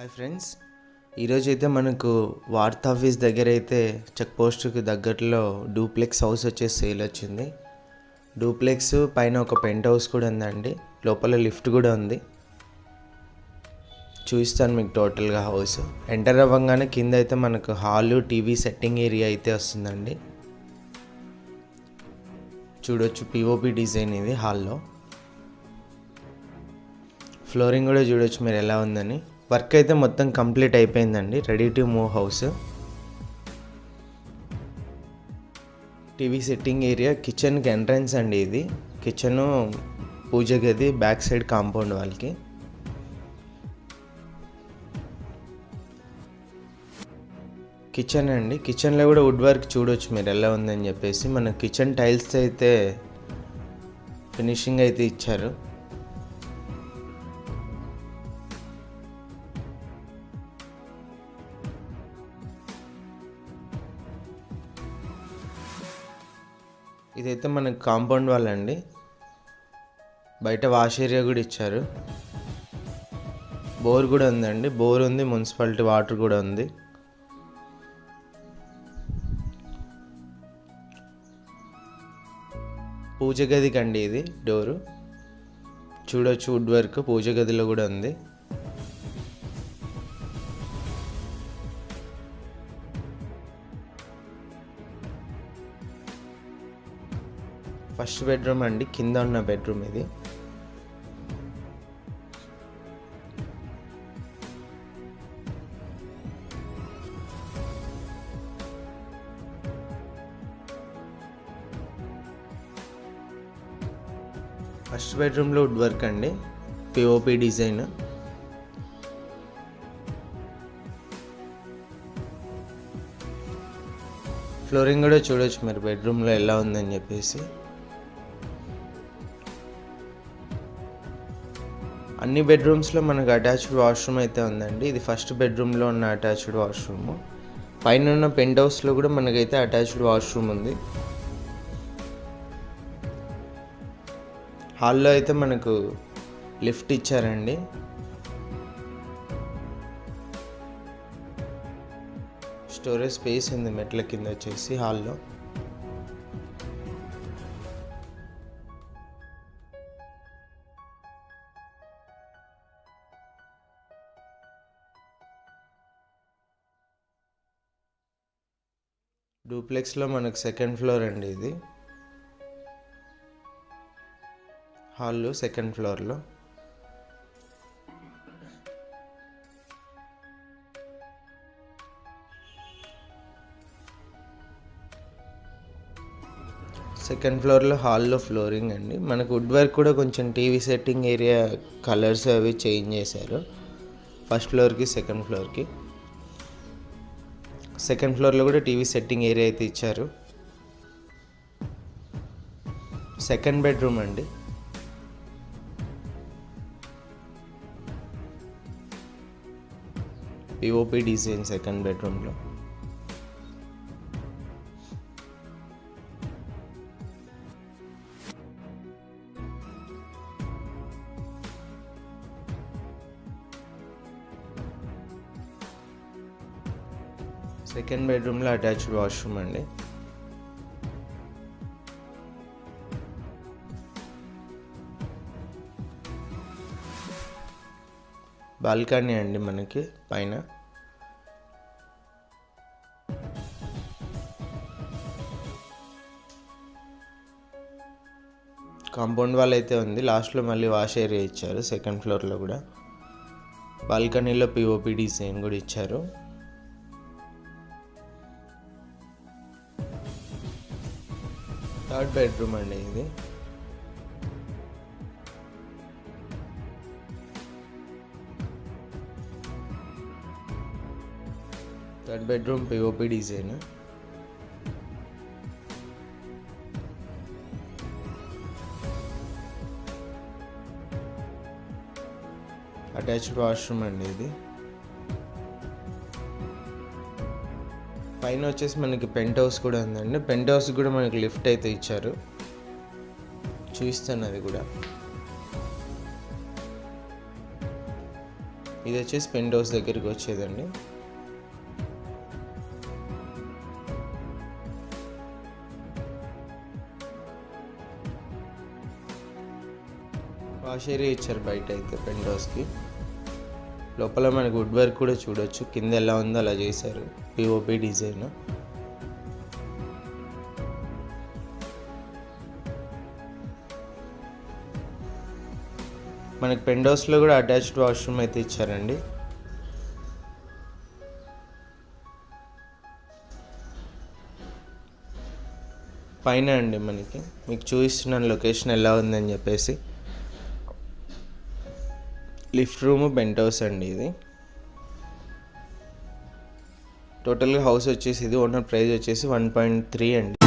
Hi friends ఈరోజు అయితే మనకు వార్త ఆఫీస్ దగ్గర అయితే చెక్ పోస్ట్కి దగ్గరలో డూప్లెక్స్ హౌస్ వచ్చేసి సేల్ వచ్చింది. డూప్లెక్స్ పైన ఒక పెంట్ హౌస్ కూడా ఉందండి. లోపల లిఫ్ట్ కూడా ఉంది. చూపిస్తాను మీకు టోటల్గా హౌస్. ఎంటర్ అవ్వగానే కింద అయితే మనకు హాలు టీవీ సెట్టింగ్ ఏరియా అయితే వస్తుందండి. చూడొచ్చు పిఓపి డిజైన్ ఇది హాల్లో. ఫ్లోరింగ్ కూడా చూడొచ్చు మీరు ఎలా ఉందని. వర్క్ అయితే మొత్తం కంప్లీట్ అయిపోయిందండి. Ready to move house TV setting area కిచెన్కి ఎంట్రన్స్ అండి ఇది. కిచెన్ పూజ గది బ్యాక్ సైడ్ కాంపౌండ్ వాళ్ళకి. కిచెన్ అండి. కిచెన్లో కూడా వుడ్ వర్క్ చూడొచ్చు మీరు ఎలా ఉందని చెప్పేసి. మన కిచెన్ టైల్స్ అయితే ఫినిషింగ్ అయితే ఇచ్చారు. ఇదైతే మనకి కాంపౌండ్ వాల్ అండి బయట వాష్ ఏరియా కూడా ఇచ్చారు. బోర్ కూడా ఉందండి. బోర్ ఉంది మున్సిపాలిటీ వాటర్ కూడా ఉంది. పూజ గదికి అండి ఇది డోరు. చూడొచ్చు వుడ్ వర్క్ పూజ గదిలో కూడా ఉంది. ఫస్ట్ బెడ్రూమ్ అండి కింద ఉన్న బెడ్రూమ్ ఇది. ఫస్ట్ బెడ్రూమ్లో వుడ్ వర్క్ అండి పిఓపి డిజైన్. ఫ్లోరింగ్ కూడా చూడొచ్చు మరి బెడ్రూమ్లో ఎలా ఉందని చెప్పేసి. అన్ని బెడ్రూమ్స్లో మనకు అటాచ్డ్ వాష్రూమ్ అయితే ఉందండి. ఇది ఫస్ట్ బెడ్రూమ్లో ఉన్న అటాచ్డ్ వాష్రూమ్. పైన ఉన్న పెంట్ హౌస్లో కూడా మనకైతే అటాచ్డ్ వాష్రూమ్ ఉంది. హాల్లో అయితే మనకు లిఫ్ట్ ఇచ్చారండి. స్టోరేజ్ స్పేస్ ఉంది మెట్ల కింద వచ్చేసి హాల్లో. డూప్లెక్స్లో మనకు సెకండ్ ఫ్లోర్ అండి ఇది. హాల్లో సెకండ్ ఫ్లోర్లో. సెకండ్ ఫ్లోర్లో హాల్లో ఫ్లోరింగ్ అండి. మనకు వుడ్ వర్క్ కూడా కొంచెం టీవీ సెట్టింగ్ ఏరియా కలర్స్ అవి చేంజ్ చేశారు. ఫస్ట్ ఫ్లోర్కి సెకండ్ ఫ్లోర్కి. సెకండ్ ఫ్లోర్లో కూడా టీవీ సెట్టింగ్ ఏరియా అయితే ఇచ్చారు. సెకండ్ బెడ్రూమ్ అండి. పిఓపి డిజైన్ సెకండ్ బెడ్రూమ్లో. సెకండ్ బెడ్రూమ్లో అటాచ్డ్ వాష్రూమ్ అండి. బాల్కనీ అండి మనకి పైన. కాంపౌండ్ వాల్ అయితే ఉంది. లాస్ట్లో మళ్ళీ వాష్ ఏరియా ఇచ్చారు. సెకండ్ ఫ్లోర్లో కూడా. బాల్కనీలో పిఓపి డిజైన్ కూడా ఇచ్చారు. థర్డ్ బెడ్రూమ్ అండి ఇది third bedroom POP design attached washroom అండి ఇది పైన వచ్చేసి మనకి పెంట్ హౌస్ కూడా ఉందండి. పెంట్ హౌస్ కూడా మనకి లిఫ్ట్ అయితే ఇచ్చారు. చూపిస్తాను అది కూడా. ఇది వచ్చేసి పెంట్ హౌస్ దగ్గరికి వచ్చేదండి. వాష్ ఏరియా ఇచ్చారు బయట అయితే పెంట్ హౌస్కి. లోపల మనకు వుడ్ వర్క్ కూడా చూడొచ్చు. కింద ఎలా ఉందో అలా చేశారు. పిఓపి డిజైన్ మనకి పెండోస్లో కూడా అటాచ్డ్ వాష్రూమ్ అయితే ఇచ్చారండి. పైన అండి మనకి. మీకు చూపిస్తున్నాను లొకేషన్ ఎలా ఉందని చెప్పేసి. లిఫ్ట్ రూమ్ పెంట్ హౌస్ అండి ఇది. టోటల్గా హౌస్ వచ్చేసి ఇది ఓనర్ ప్రైస్ వచ్చేసి వన్ పాయింట్ త్రీ అండి.